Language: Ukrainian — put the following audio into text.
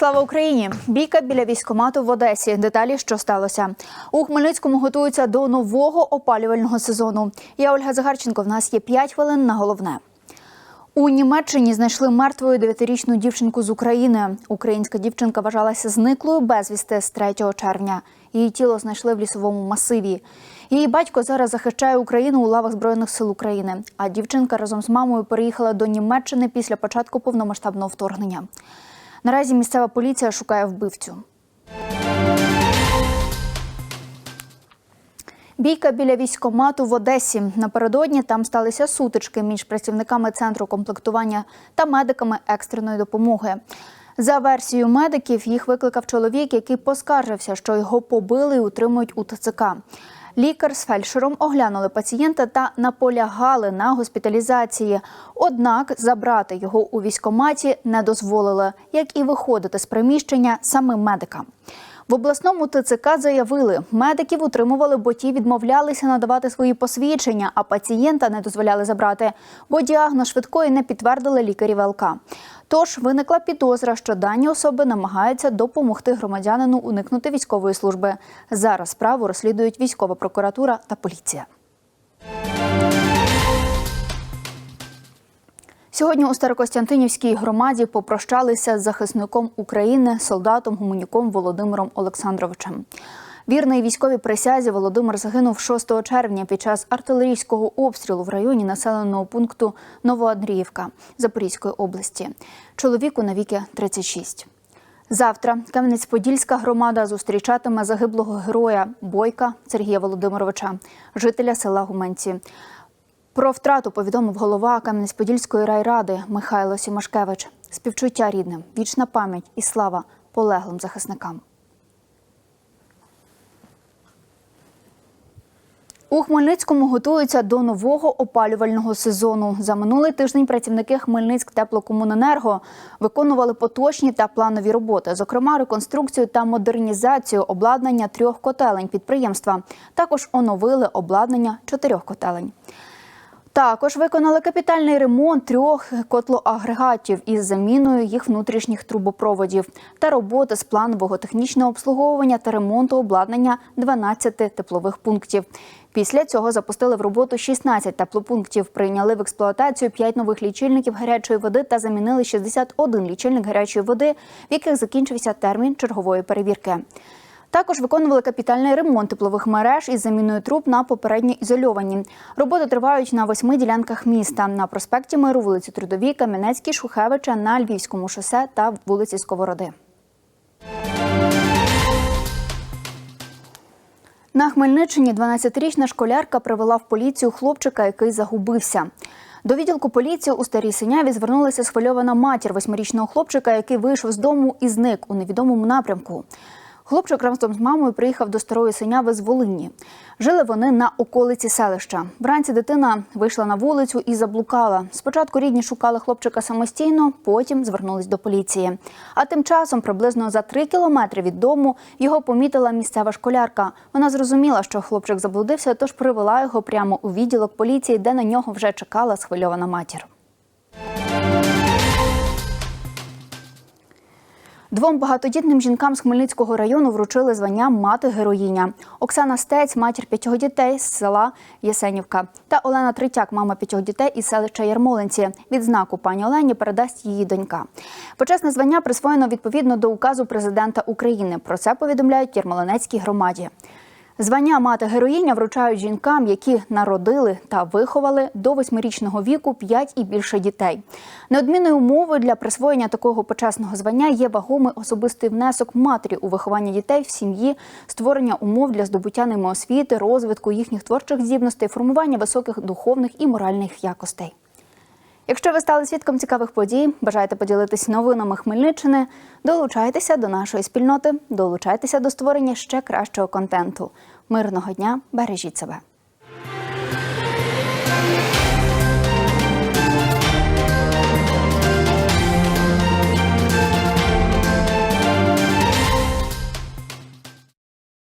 Слава Україні! Бійка біля військомату в Одесі. Деталі, що сталося у Хмельницькому. Готуються до нового опалювального сезону. Я Ольга Загарченко. В нас є 5 хвилин на головне. У Німеччині знайшли мертвою дев'ятирічну дівчинку з України. Українська дівчинка вважалася зниклою безвісти з 3 червня. Її тіло знайшли в лісовому масиві. Її батько зараз захищає Україну у лавах збройних сил України. А дівчинка разом з мамою переїхала до Німеччини після початку повномасштабного вторгнення. Наразі місцева поліція шукає вбивцю. Бійка біля військомату в Одесі. Напередодні там сталися сутички між працівниками центру комплектування та медиками екстреної допомоги. За версією медиків, їх викликав чоловік, який поскаржився, що його побили і утримують у ТЦК. Лікар з фельдшером оглянули пацієнта та наполягали на госпіталізації. Однак забрати його у військоматі не дозволили, як і виходити з приміщення самим медикам. В обласному ТЦК заявили, медиків утримували, бо ті відмовлялися надавати свої посвідчення, а пацієнта не дозволяли забрати, бо діагноз швидкої не підтвердили лікарі ВЛК. Тож виникла підозра, що дані особи намагаються допомогти громадянину уникнути військової служби. Зараз справу розслідують військова прокуратура та поліція. Сьогодні у Старокостянтинівській громаді попрощалися з захисником України, солдатом гуманюком Володимиром Олександровичем. Вірний військовій присязі Володимир загинув 6 червня під час артилерійського обстрілу в районі населеного пункту Новоандріївка Запорізької області. Чоловіку навіки 36. Завтра Кам'янець-Подільська громада зустрічатиме загиблого героя Бойка Сергія Володимировича, жителя села Гуменці. Про втрату повідомив голова Кам'янець-Подільської райради Михайло Сімашкевич. Співчуття рідним, вічна пам'ять і слава полеглим захисникам. У Хмельницькому готуються до нового опалювального сезону. За минулий тиждень працівники Хмельницьк теплокомуненерго виконували поточні та планові роботи, зокрема реконструкцію та модернізацію обладнання трьох котелень підприємства. Також оновили обладнання чотирьох котелень. Також виконали капітальний ремонт трьох котлоагрегатів із заміною їх внутрішніх трубопроводів та роботи з планового технічного обслуговування та ремонту обладнання 12 теплових пунктів. Після цього запустили в роботу 16 теплопунктів, прийняли в експлуатацію 5 нових лічильників гарячої води та замінили 61 лічильник гарячої води, в яких закінчився термін чергової перевірки. Також виконували капітальний ремонт теплових мереж із заміною труб на попередньо ізольовані. Роботи тривають на восьми ділянках міста на проспекті Миру, вулиці Трудовій, Кам'янецькій, Шухевича, на Львівському шосе та вулиці Сковороди. На Хмельниччині 12-річна школярка привела в поліцію хлопчика, який загубився. До відділку поліції у старій синяві звернулася схвильована матір восьмирічного хлопчика, який вийшов з дому і зник у невідомому напрямку. Хлопчик разом з мамою приїхав до старої синяви з Волині. Жили вони на околиці селища. Вранці дитина вийшла на вулицю і заблукала. Спочатку рідні шукали хлопчика самостійно, потім звернулись до поліції. А тим часом, приблизно за три кілометри від дому, його помітила місцева школярка. Вона зрозуміла, що хлопчик заблудився, тож привела його прямо у відділок поліції, де на нього вже чекала схвильована матір. Двом багатодітним жінкам з Хмельницького району вручили звання мати героїня. Оксана Стець, матір п'ятьох дітей з села Єсенівка, та Олена Третяк, мама п'ятьох дітей із селища Ярмолинці. Відзнаку пані Олені передасть її донька. Почесне звання присвоєно відповідно до указу президента України. Про це повідомляють Ярмолинецькій громаді. Звання мати героїня вручають жінкам, які народили та виховали до восьмирічного віку 5 і більше дітей. Неодмінною умовою для присвоєння такого почесного звання є вагомий особистий внесок матері у виховання дітей в сім'ї, створення умов для здобуття ними освіти, розвитку їхніх творчих здібностей, формування високих духовних і моральних якостей. Якщо ви стали свідком цікавих подій, бажаєте поділитись новинами Хмельниччини, долучайтеся до нашої спільноти, долучайтеся до створення ще кращого контенту. Мирного дня, бережіть себе.